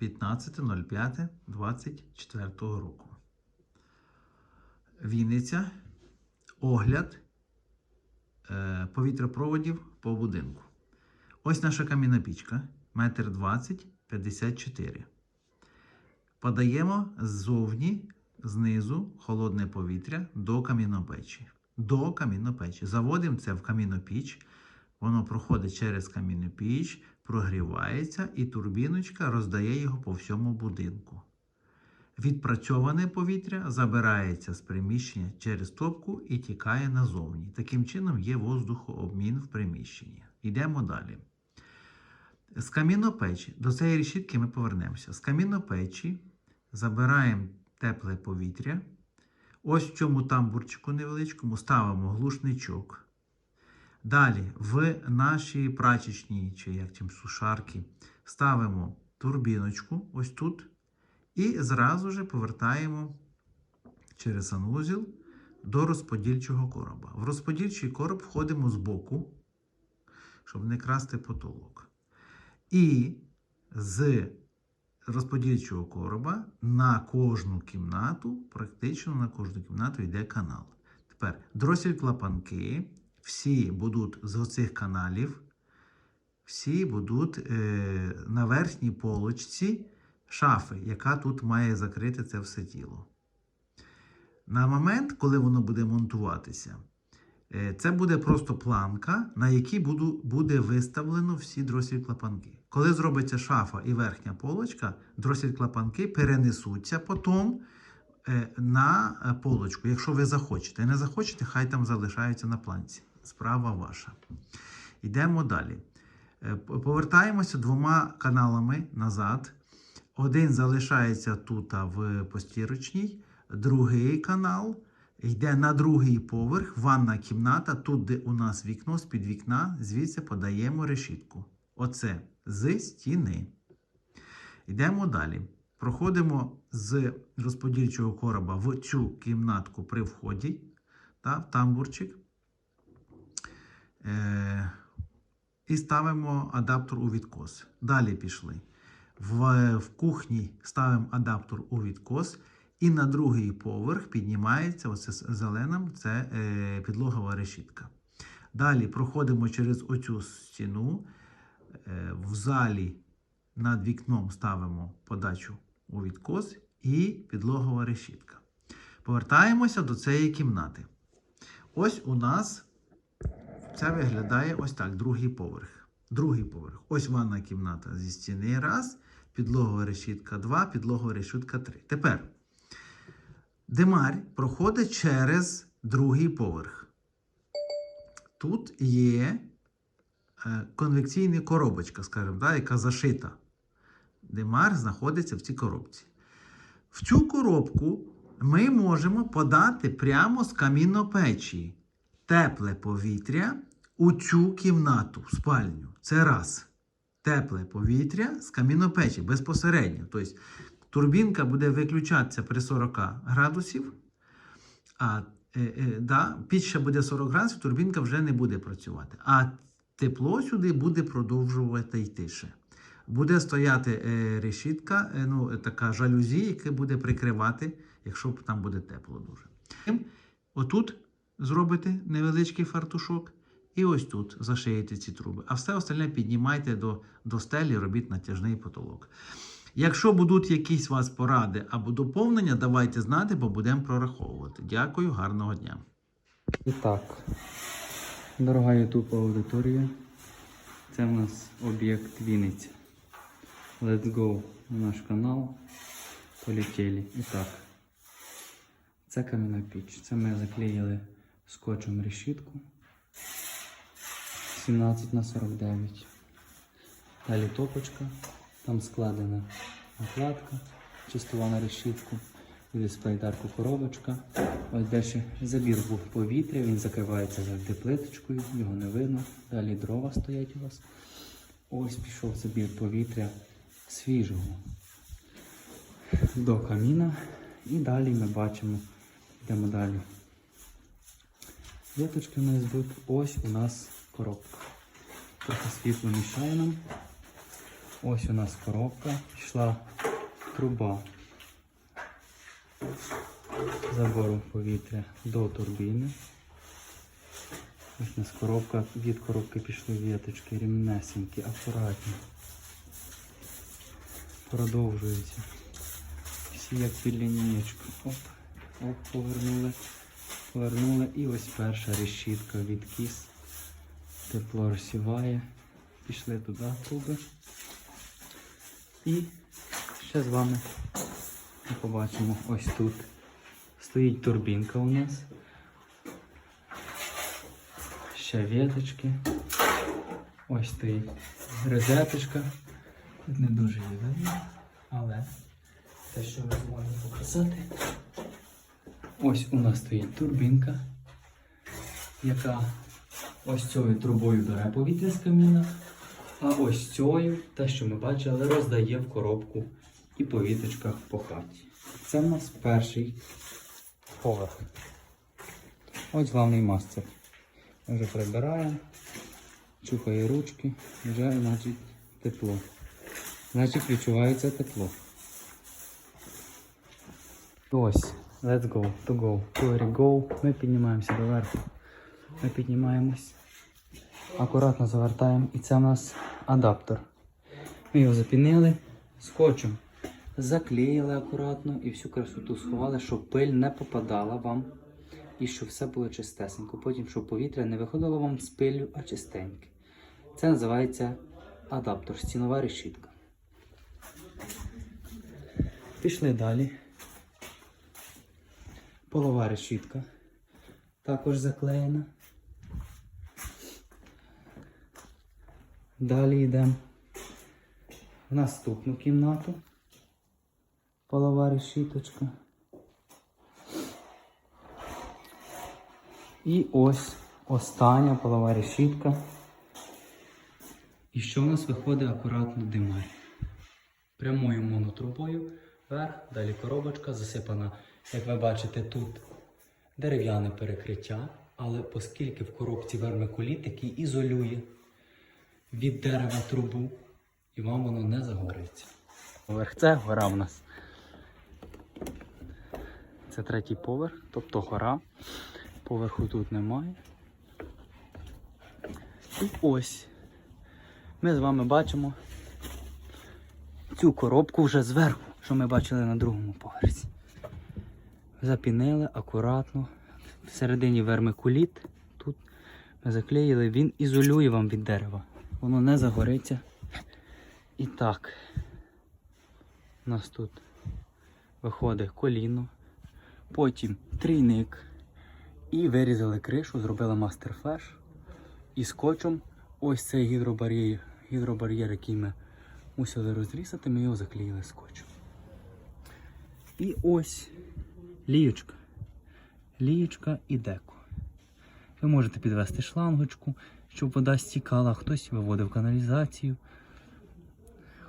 15.05.24 року. Вінниця. Огляд е, повітряпроводів по будинку. Ось наша кам'яна пічка. Метр 20, 54. Подаємо ззовні, знизу холодне повітря до камінопечі. До камінопечі. Заводимо це в камінопіч. Воно проходить через камінопіч, прогрівається, і турбіночка роздає його по всьому будинку. Відпрацьоване повітря забирається з приміщення через топку і тікає назовні. Таким чином є воздухообмін в приміщенні. Йдемо далі. З камінопечі, до цієї решітки ми повернемося. З камінопечі забираємо тепле повітря. Ось в цьому тамбурчику невеличкому ставимо глушничок. Далі в нашій прачечній чи як чим сушарки ставимо турбіночку ось тут. І зразу же повертаємо через санузел до розподільчого короба. В розподільчий короб входимо з боку, щоб не красти потолок. І з розподільчого короба на кожну кімнату, практично на кожну кімнату йде канал. Тепер дросель клапанки, всі будуть з оцих каналів, всі будуть е, на верхній полочці шафи, яка тут має закрити це все тіло. На момент, коли воно буде монтуватися, е, це буде просто планка, на якій буду, буде виставлено всі дросель клапанки. Коли зробиться шафа і верхня полочка, дросель клапанки перенесуться потім е, на е, полочку, якщо ви захочете. Не захочете, хай там залишаються на планці. Справа ваша. Йдемо далі. Е, Повертаємося двома каналами назад. Один залишається тут в постірочній, другий канал йде на другий поверх, ванна кімната, тут, де у нас вікно, з-під вікна, звідси подаємо решітку. Оце з стіни. Йдемо далі. Проходимо з розподільчого короба в цю кімнатку при вході, та, в тамбурчик. Е, і ставимо адаптер у відкос. Далі пішли. В, в кухні ставимо адаптер у відкос. І на другий поверх піднімається оце з зеленим, це е, підлогова решітка. Далі проходимо через оцю стіну. Е, в залі над вікном ставимо подачу у відкос і підлогова решітка. Повертаємося до цієї кімнати. Ось у нас це виглядає ось так: другий поверх. Другий поверх. Ось ванна кімната зі стіни. Раз, підлогова решітка 2, підлогова решітка 3. Тепер димарь проходить через другий поверх. Тут є е, конвекційна коробочка, скажімо, да, яка зашита. Димар знаходиться в цій коробці. В цю коробку ми можемо подати прямо з камінопечі тепле повітря у цю кімнату, спальню. Це раз. Тепле повітря з камінопечі безпосередньо. Тобто турбінка буде виключатися при 40 градусів, а е, е, да, піч ще буде 40 градусів, турбінка вже не буде працювати. А тепло сюди буде продовжувати йти ще. Буде стояти е, решітка, е, ну, така жалюзі, яка буде прикривати, якщо там буде тепло дуже. Отут зробите невеличкий фартушок, і ось тут зашиєте ці труби. А все остальне піднімайте до, до стелі, робіть натяжний потолок. Якщо будуть якісь у вас поради або доповнення, давайте знати, бо будемо прораховувати. Дякую, гарного дня. І так, дорога YouTube аудиторія, це в нас об'єкт Вінниця. Let's go на наш канал. Полетіли. І так, це кам'яна піч. Це ми заклеїли скотчем решітку 17 на 49. Далі топочка, там складена накладка, чистова на решітку, спайдарку коробочка. Ось далі забір був повітря, він закривається завжди плиточкою, його не видно. Далі дрова стоять у вас. Ось пішов забір повітря свіжого до каміна. І далі ми бачимо, йдемо далі. Виточки нас будуть. Ось у нас коробка. Трохи світло мішає нам. Ось у нас коробка. Пішла труба забору повітря до турбіни. Ось у нас коробка, від коробки пішли віточки, рівнесенькі, акуратні. Продовжуються. Всі як під лінієчку. Оп, оп, повернули. Повернули. І ось перша решітка від кіс. Тепло розсіває. Пішли туди труби. І ще з вами побачимо ось тут. Стоїть турбінка у нас. Ще віточки. Ось стоїть розеточка. Тут не дуже видно, але те, що ми зможемо показати. Ось у нас стоїть турбінка, яка ось цією трубою бере повітря з каміна, а ось цією, те, що ми бачили, роздає в коробку і по віточках по хаті. Це в нас перший поверх. Ось головний мастер. Вже прибираємо, чухає ручки, вже значить тепло. Значить відчувається тепло. Ось, let's go, to go, to go. Ми піднімаємося доверху. Ми піднімаємось. Акуратно завертаємо. І це у нас адаптер. Ми його запінили скотчем. Заклеїли акуратно і всю красоту сховали, щоб пиль не попадала вам. І щоб все було чистесенько. Потім, щоб повітря не виходило вам з пилю, а чистеньке. Це називається адаптер, стінова решітка. Пішли далі. Полова решітка. Також заклеєна. Далі йдемо в наступну кімнату. Полова решіточка. І ось остання полова решітка. І що в нас виходить акуратно димарь? Прямою монотрубою вверх, далі коробочка засипана, як ви бачите, тут дерев'яне перекриття, але оскільки в коробці вермикуліт, який ізолює від дерева трубу, і вам воно не загориться. Поверх це гора в нас. Це третій поверх, тобто гора. Поверху тут немає. І ось ми з вами бачимо цю коробку вже зверху, що ми бачили на другому поверсі. Запінили акуратно. Всередині вермикуліт. Тут ми заклеїли, він ізолює вам від дерева. Воно не загориться. І так, у нас тут виходить коліно, потім трійник. І вирізали кришу, зробили мастер-флеш. І скотчем ось цей гідробар'єр, гідробар'єр, який ми мусили розрізати, ми його заклеїли скотчем. І ось ліючка. Ліючка і деко. Ви можете підвести шлангочку, щоб вода стікала, хтось виводив каналізацію,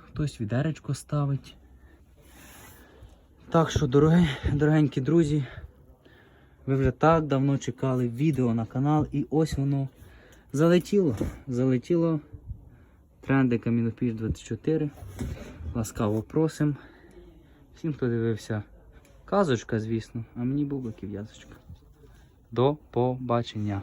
хтось відеречко ставить. Так що, дорогі, дорогенькі друзі, ви вже так давно чекали відео на канал, і ось воно залетіло. Залетіло. Тренди Камінопіч 24. Ласкаво просим. Всім, хто дивився, казочка, звісно, а мені бублики в'язочка. До побачення.